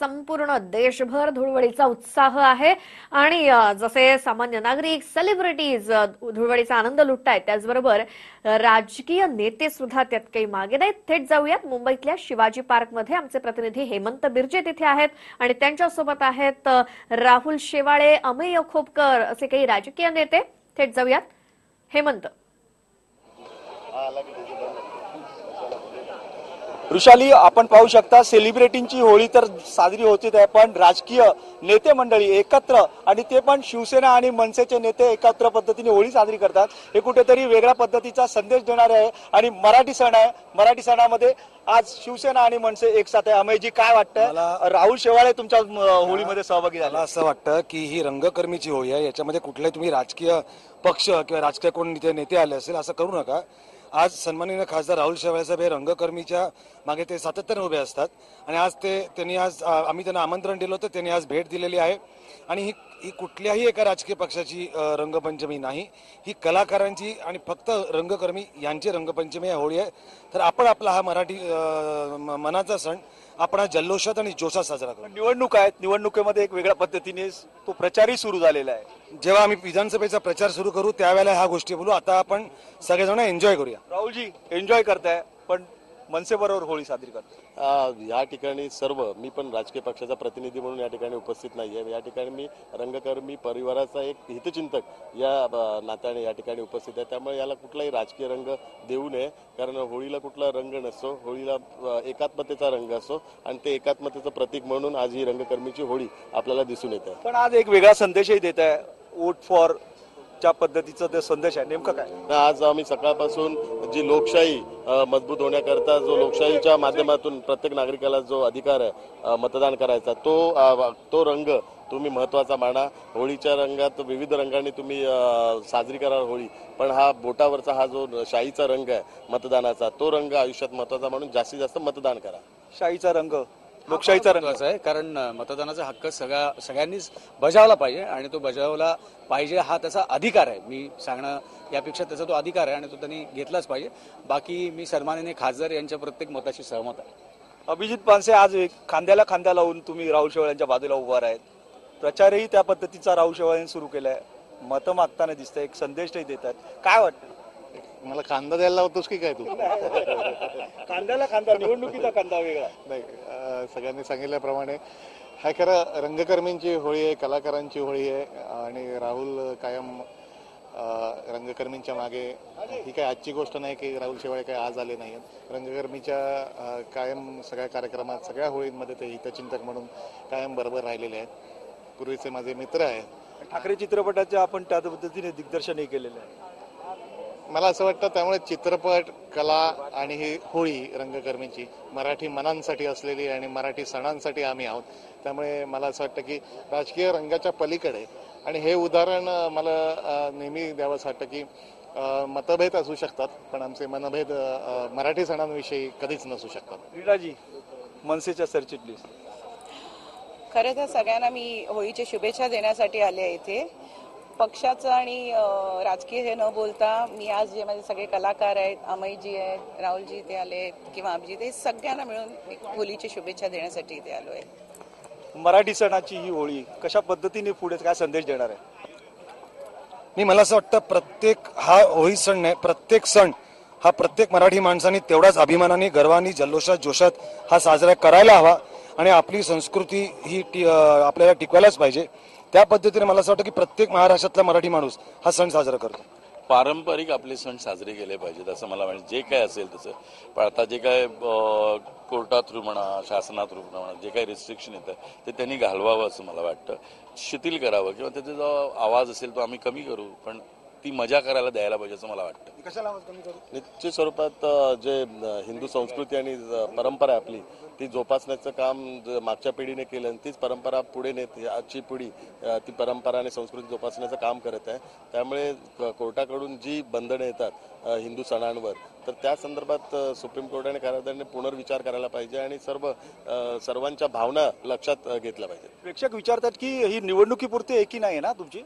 संपूर्ण देशभर धुळवडीचा उत्साह आहे. आणि जसे सामान्य नागरिक सेलिब्रिटीज धुळवडीचा आनंद लुटतायत त्याचबरोबर राजकीय नेते सुद्धा त्यात काही मागे नाहीत. थेट जाऊयात. मुंबईतल्या शिवाजी पार्कमध्ये आमचे प्रतिनिधी हेमंत बिर्जे तिथे आहेत. आणि त्यांच्यासोबत आहेत राहुल शेवाळे अमेय खोपकर असे काही राजकीय नेते. थेट जाऊयात. हेमंत. वृषाली आपण पाहू शकता सेलिब्रिटींची होळी तर साजरी होतीच आहे पण राजकीय नेते मंडळी एकत्र आणि ते पण शिवसेना आणि मनसेचे नेते एकत्र पद्धतीने होळी साजरी करतात. हे कुठेतरी वेगळ्या पद्धतीचा संदेश देणारे आहे आणि मराठी सण आहे. मराठी सणामध्ये आज शिवसेना आणि मनसे एक साथ आहे. अमेयजी काय वाटतंय? राहुल शेवाळे तुमच्या होळीमध्ये सहभागी झाला. असं वाटतं की ही रंगकर्मीची होळी आहे. याच्यामध्ये कुठलाही तुम्ही राजकीय पक्ष किंवा राजकीय कोण नेते आले असेल असं करू नका. आज सन्माननीय खासदार राहुल शेवाळेसाहेब हे रंगकर्मीच्या मागे ते सातत्याने उभे असतात. आणि आज ते त्यांनी आज आम्ही त्यांना आमंत्रण दिलं होतं त्यांनी आज भेट दिलेली आहे. आणि ही ही कुठल्याही एका राजकीय पक्षाची रंगपंचमी नाही. ही कलाकारांची आणि फक्त रंगकर्मी यांची रंगपंचमी आहे होळी आहे. तर आपण आपला हा मराठी मनाचा सण आपण जल्लोषात आणि जोशात साजरा करू. निवडणूक आहेत निवडणुकीमध्ये एक वेगळ्या पद्धतीने तो प्रचारही सुरू झालेला आहे. जेव्हा आम्ही विधानसभेचा प्रचार सुरू करू त्यावेळेला ह्या गोष्टी बोलू. आता आपण सगळेजण एन्जॉय करूया. राहुलजी एन्जॉय करताय पण मनसे बरोबर होळी साजरी करताय आ, या ठिकाणी सर्व मी पण राजकीय पक्षाचा प्रतिनिधी म्हणून या ठिकाणी उपस्थित नाही आहे. या ठिकाणी मी रंगकर्मी परिवाराचा एक हितचिंतक या नात्याने या ठिकाणी उपस्थित आहे. त्यामुळे याला कुठलाही राजकीय रंग देऊ नये. कारण होळीला कुठला रंग नसतो. होळीला एकात्मतेचा रंग असतो. आणि ते एकात्मतेचं प्रतीक म्हणून आज ही रंगकर्मीची होळी आपल्याला दिसून येत. पण आज एक वेगळा संदेशही देत आहे. वोट फॉर च्या पद्धतीचा ते संदेश आहे नेमकं काय? आज आम्ही सकाळपासून जी लोकशाही मजबूत होण्याकरता जो लोकशाहीच्या माध्यमातून प्रत्येक नागरिकाला जो अधिकार आहे मतदान करायचा तो तो रंग तुम्ही महत्त्वाचा माना. होळीच्या रंगात विविध रंगांनी तुम्ही साजरी करा होळी पण हा बोटावरचा हा जो शाहीचा रंग आहे मतदानाचा तो रंग आयुष्यात महत्त्वाचा म्हणून जास्तीत जास्त मतदान करा. शाहीचा रंग. लोकशाहीचा रंग महत्त्वाचा आहे कारण मतदानाचा हक्क सगळ्या सगळ्यांनीच बजावला पाहिजे आणि तो बजावला पाहिजे हा त्याचा अधिकार आहे. मी सांगणं यापेक्षा त्याचा तो अधिकार आहे आणि तो त्यांनी घेतलाच पाहिजे. बाकी मी सन्माननीय खासदार यांच्या प्रत्येक मताशी सहमत आहे. अभिजित पानसे आज एक खांद्याला खांदा लावून तुम्ही राहुल शेवाळ्यांच्या बाजूला उभा आहेत प्रचारही त्या पद्धतीचा राहुल शेवाळ्यांनी सुरू केलाय. मतं मागताना दिसतंय एक संदेशही देत आहेत काय वाटतं? मला कांदा द्यायला लावतोस की काय तू? कांद्याला खांदा निवडणुकीचा कांदा वेगळा. नाही अं, सगळ्यांनी सांगितल्याप्रमाणे हा खरं रंगकर्मींची होळी आहे कलाकारांची होळी आहे आणि राहुल कायम अं, रंगकर्मींच्या मागे. ही काय आजची गोष्ट नाही की राहुल शेवाळे काय आज आले नाही रंगकर्मीच्या अं, कायम सगळ्या कार्यक्रमात सगळ्या होळींमध्ये ते हितचिंतक म्हणून कायम बरोबर राहिलेले आहेत. पूर्वीचे माझे मित्र आहेत. ठाकरे चित्रपटाचे आपण त्या पद्धतीने दिग्दर्शनही केलेलं आहे. मला असं वाटतं त्यामुळे चित्रपट कला आणि ही होळी रंगकर्मीची मराठी मनांसाठी असलेली आणि मराठी सणांसाठी आम्ही आहोत. त्यामुळे मला असं वाटतं की राजकीय रंगाच्या पलीकडे आणि हे उदाहरण मला नेहमी द्यावंसं वाटतं की मतभेद असू शकतात पण आमचे मनभेद मराठी सणांविषयी कधीच नसू शकतात. रीडाजी मनसेच्या सरचिटणीस. खरं तर सगळ्यांना मी होळीच्या शुभेच्छा देण्यासाठी आले आहे इथे. पक्षाचं आणि राजकीय हे न बोलता मी आज जे माझे सगळे कलाकार आहेत अमयजी आहेत राहुलजी इथे आले किंवा अभिजित हे सगळ्यांना मिळून मी होळीची शुभेच्छा देण्यासाठी इथे आलो आहे. मराठी सणाची ही होळी कशा पद्धतीने पुढे काय संदेश देणार आहे? नाही मला असं वाटतं प्रत्येक हा होळी सण नाही प्रत्येक सण हा प्रत्येक मराठी माणसाने तेवढाच अभिमानाने गर्वाने जल्लोषात जोशात हा साजरा करायला हवा आणि आपली संस्कृती ही टी- आपल्याला टिकवायलाच पाहिजे. त्या पद्धतीने मला असं वाटतं की प्रत्येक महाराष्ट्रातला मराठी माणूस हा सण साजरा करतो. पारंपरिक आपले सण साजरे केले पाहिजेत असं मला वाटतं. जे काय असेल तसं. पण आता जे काय कोर्टा थ्रू म्हणा शासना थ्रू म्हणा जे काही रिस्ट्रिक्शन येतं ते त्यांनी घालवावं असं मला वाटतं. शिथिल करावं किंवा त्याचा जो आवाज असेल तो आम्ही कमी करू. पण ती मजा करायला द्यायला पाहिजे असं मला वाटतं. निश्चित स्वरूपात जे हिंदू संस्कृती आणि परंपरा आहे आपली ती जोपासण्याचं काम मागच्या पिढीने केलं आणि तीच परंपरा पुढे नेत आजची पिढी ती परंपरा आणि संस्कृती जोपासण्याचं काम करत आहे. त्यामुळे कोर्टाकडून जी बंधनं येतात हिंदू सणांवर तर त्या संदर्भात सुप्रीम कोर्ट आणि कायद्याने पुनर्विचार करायला पाहिजे आणि सर्व सर्वांच्या भावना लक्षात घेतल्या पाहिजेत. प्रेक्षक विचारतात की ही निवडणुकीपुरती एकी नाही ना तुमची?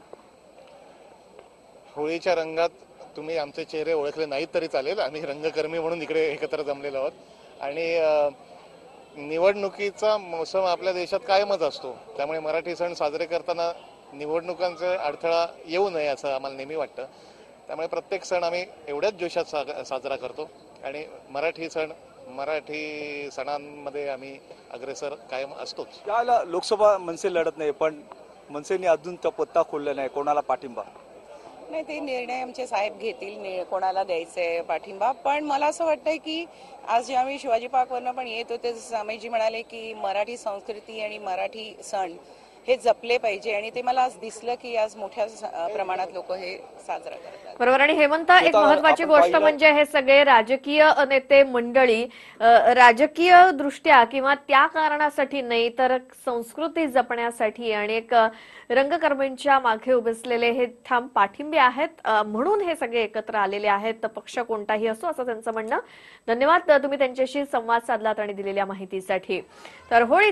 होळीच्या रंगात तुम्ही आमचे चेहरे ओळखले नाहीत तरी चालेल. आम्ही रंगकर्मी म्हणून इकडे एकत्र जमलेलो आहोत. आणि निवडणुकीचा मोसम आपल्या देशात कायमच असतो. त्यामुळे मराठी सण साजरे करताना निवडणुकांचा अडथळा येऊ नये असं आम्हाला नेहमी वाटतं. त्यामुळे प्रत्येक सण आम्ही एवढ्याच जोशात सा- साजरा करतो. आणि मराठी सण मराठी सणांमध्ये आम्ही अग्रेसर कायम असतोच. याला लोकसभा मनसे लढत नाही पण मनसेने अजून तो पत्ता खोलला नाही. कोणाला पाठिंबा? नाही ते निर्णय आमचे साहेब घेतील कोणाला द्यायचे पाठिंबा. पण मला असं वाटतंय की आज जेव्हा मी शिवाजी पार्कवरनं पण येत होते स्वामीजी म्हणाले की मराठी संस्कृती आणि मराठी सण हे जपले पाहिजे आणि ते मला आज दिसलं की आज मोठ्या प्रमाणात लोक हे साजरा करतात. बरोबर. आणि हेमंत एक महत्वाची गोष्ट म्हणजे हे सगळे राजकीय नेते मंडळी राजकीय दृष्ट्या किंवा त्या कारणासाठी नाही तर संस्कृती जपण्यासाठी आणि एक रंगकर्मींच्या मागे उभसलेले हे ठाम पाठिंबे आहेत म्हणून हे सगळे एकत्र आलेले आहेत. पक्ष कोणताही असो असं त्यांचं म्हणणं. धन्यवाद तुम्ही त्यांच्याशी संवाद साधलात आणि दिलेल्या माहितीसाठी. तर होळी